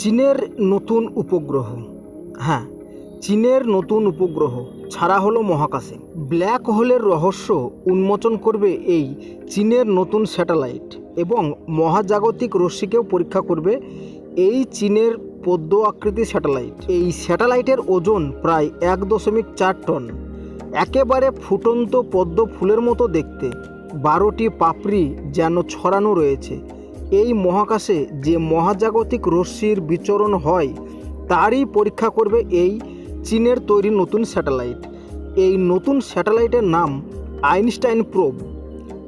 চীনের নতুন উপগ্রহ। হ্যাঁ চীনের নতুন উপগ্রহ ছাড়া হলো মহাকাশে। ব্ল্যাক হোলের রহস্য উন্মোচন করবে এই চীনের নতুন স্যাটেলাইট এবং মহাজাগতিক রশ্মিকেও পরীক্ষা করবে এই চীনের পদ্ম আকৃতি স্যাটেলাইট। এই স্যাটেলাইটের ওজন প্রায় এক দশমিক চার টন। একেবারে ফুটন্ত পদ্ম ফুলের মতো দেখতে। বারোটি পাপড়ি যেন ছড়ানো রয়েছে। এই মহাকাশে যে মহাজাগতিক রশ্মির বিচরণ হয়, তারই পরীক্ষা করবে এই চীনের তৈরি নতুন স্যাটেলাইট। এই নতুন স্যাটেলাইটের নাম আইনস্টাইন প্রোব।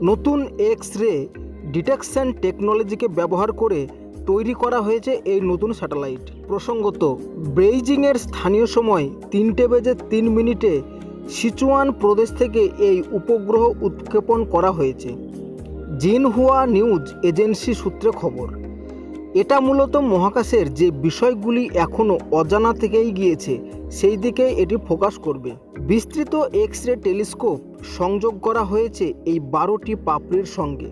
নতুন এক্স রে ডিটেকশন টেকনোলজিকে ব্যবহার করে তৈরি করা হয়েছে এই নতুন স্যাটেলাইট। প্রসঙ্গত, বেইজিংয়ের স্থানীয় সময় তিনটে বেজে তিন মিনিটে সিচুয়ান প্রদেশ থেকে এই উপগ্রহ উৎক্ষেপণ করা হয়েছে। জিনহুয়া নিউজ এজেন্সি সূত্রে খবর, এটা মূলত মহাকাশের যে বিষয়গুলি এখনও অজানা থেকেই গিয়েছে, সেই দিকে এটি ফোকাস করবে। বিস্তৃত এক্স রে টেলিস্কোপ সংযোগ করা হয়েছে এই বারোটি পাপড়ির সঙ্গে।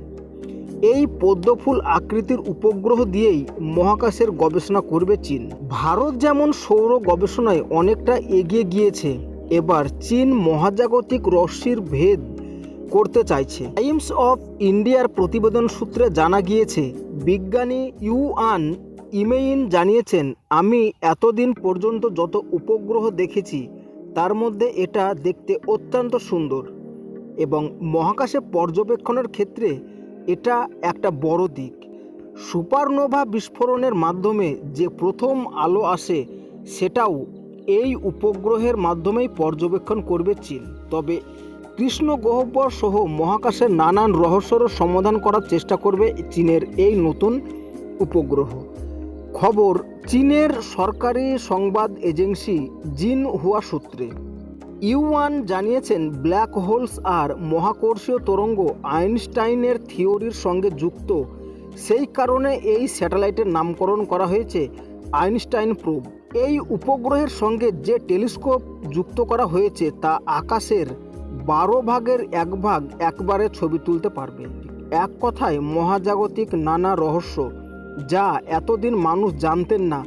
এই পদ্মফুল আকৃতির উপগ্রহ দিয়েই মহাকাশের গবেষণা করবে চীন। ভারত যেমন সৌর গবেষণায় অনেকটা এগিয়ে গিয়েছে, এবার চীন মহাজাগতিক রশ্মির ভেদ করতে চাইছে। টাইমস অফ ইন্ডিয়ার প্রতিবেদন সূত্রে জানা গিয়েছে, বিজ্ঞানী ইউআন ইমেইন জানিয়েছেন, আমি এতদিন পর্যন্ত যত উপগ্রহ দেখেছি, তার মধ্যে এটা দেখতে অত্যন্ত সুন্দর এবং মহাকাশে পর্যবেক্ষণের ক্ষেত্রে এটা একটা বড় দিক। সুপারনোভা বিস্ফোরণের মাধ্যমে যে প্রথম আলো আসে, সেটাও এই উপগ্রহের মাধ্যমেই পর্যবেক্ষণ করবে চীন। তবে কৃষ্ণ গহ্বর সহ মহাকাশের নানান রহস্যের সমাধান করার চেষ্টা করবে চীনের এই নতুন উপগ্রহ। খবর, চীনের সরকারি সংবাদ এজেন্সি জিন হুয়া সূত্রে। ইউয়ান জানিয়েছেন, ব্ল্যাক হোলস আর মহাকর্ষীয় তরঙ্গ আইনস্টাইনের থিওরির সঙ্গে যুক্ত। সেই কারণে এই স্যাটেলাইটের নামকরণ করা হয়েছে আইনস্টাইন প্রোব। এই উপগ্রহের সঙ্গে যে টেলিস্কোপ যুক্ত করা হয়েছে তা আকাশের বারো ভাগের এক ভাগ একবারে ছবি তুলতে পারবে। এক কথায় মহাজাগতিক নানা রহস্য, যা এতদিন মানুষ জানতেন না,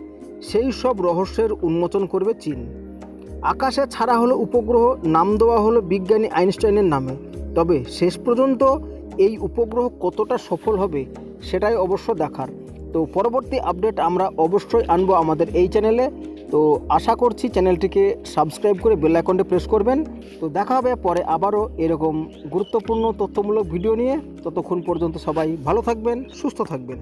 সেই সব রহস্যের উন্মোচন করবে চীন। আকাশে ছাড়া হলো উপগ্রহ, নাম দেওয়া হলো বিজ্ঞানী আইনস্টাইনের নামে। তবে শেষ পর্যন্ত এই উপগ্রহ কতটা সফল হবে, সেটাই অবশ্য দেখার। তো পরবর্তী আপডেট আমরা অবশ্যই আনব আমাদের এই চ্যানেলে। তো আশা করছি চ্যানেলটিকে সাবস্ক্রাইব করে বেল আইকনটি প্রেস করবেন। তো দেখা হবে পরে আবারও এরকম গুরুত্বপূর্ণ, তথ্যমূলক ভিডিও নিয়ে। ততক্ষণ পর্যন্ত সবাই ভালো থাকবেন, সুস্থ থাকবেন।